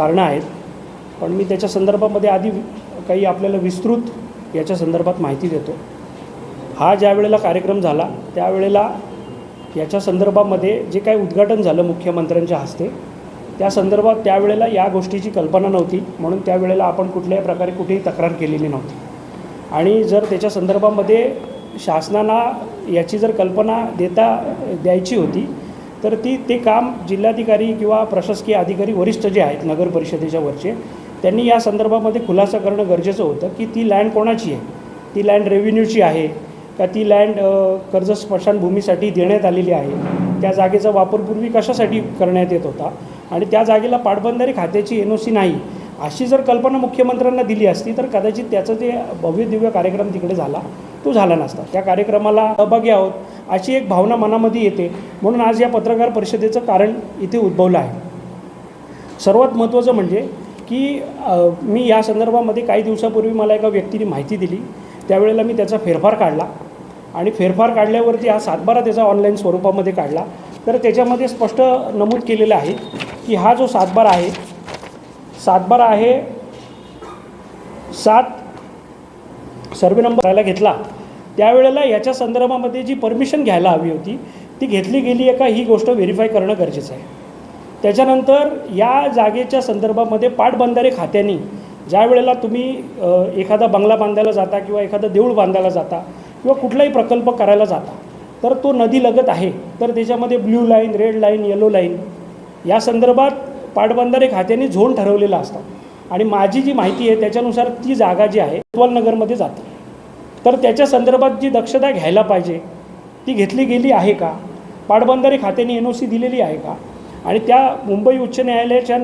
कारणं आहेत. पण मी त्याच्या संदर्भामध्ये आधी काही आपल्याला विस्तृत याच्या संदर्भात माहिती देतो. हा ज्या वेळेला कार्यक्रम झाला त्यावेळेला याच्या संदर्भामध्ये जे काही उद्घाटन झालं मुख्यमंत्र्यांच्या हस्ते त्या संदर्भात त्यावेळेला या गोष्टीची कल्पना नव्हती. म्हणून त्यावेळेला आपण कुठल्याही प्रकारे कुठेही तक्रार केलेली नव्हती. आणि जर त्याच्या संदर्भामध्ये शासनाला याची जर कल्पना देता द्यायची होती तर ती ते काम जिल्हाधिकारी किंवा प्रशासकीय अधिकारी वरिष्ठ जे आहेत नगर परिषदेच्या वरचे त्यांनी या संदर्भामध्ये खुलासा करणं गरजेचं होतं की ती लँड कोणाची आहे? ती लँड रेव्हेन्यूची आहे का ती लँड कर्ज स्मशानभूमीसाठी देण्यात आलेली आहे? त्या जागेचा वापर पूर्वी कशासाठी करण्यात येत होता? आणि त्या जागेला पाटबंधारे खात्याची एन ओ सी नाही. अशी जर कल्पना मुख्यमंत्र्यांना दिली असती तर कदाचित त्याचं जे भव्य दिव्य कार्यक्रम तिकडे झाला तो झाला नसता. त्या कार्यक्रमाला सहभागी आहोत अशी एक भावना मनामध्ये येते. म्हणून आज या पत्रकार परिषदेचं कारण इथे उद्भवलं आहे. सर्वात महत्त्वाचं म्हणजे की मी या संदर्भामध्ये काही दिवसापूर्वी मला एका व्यक्तीने माहिती दिली. त्यावेळेला मी त्याचा फेरफार काढला. आणि फेरफार काढल्यावरती हा सातबारा त्याचा ऑनलाईन स्वरूपामध्ये काढला. तर त्याच्यामध्ये स्पष्ट नमूद केलेलं आहे की हा जो सातबारा आहे सातबारा आहे. सात. सर्वे नंबर करायला घेतला. त्यावेळेला याच्या संदर्भामध्ये जी परमिशन घ्यायला हवी होती ती घेतली गेली आहे का? ही गोष्ट व्हेरीफाय करणं गरजेचं आहे. त्याच्यानंतर या जागेच्या संदर्भामध्ये पाटबंधारे खात्याने ज्या वेळेला तुम्ही एखादा बंगला बांधायला जाता किंवा एखादं देऊळ बांधायला जाता किंवा कुठलाही प्रकल्प करायला जाता तर तो नदी लगत आहे. तर त्याच्यामध्ये blue line red line yellow line या संदर्भात पाटबंधारे खात्याने झोन ठरवलेला असतात आणि माझी जी माहिती आहे त्याच्यानुसार ती जागा जी आहे नगरमध्ये जाते. तर त्याच्या संदर्भात जी दक्षता घ्यायला पाहिजे ती घेतली गेली आहे का? पाटबंधारे खात्याने एन ओ सी दिलेली आहे का? आणि त्या मुंबई उच्च न्यायालयाच्या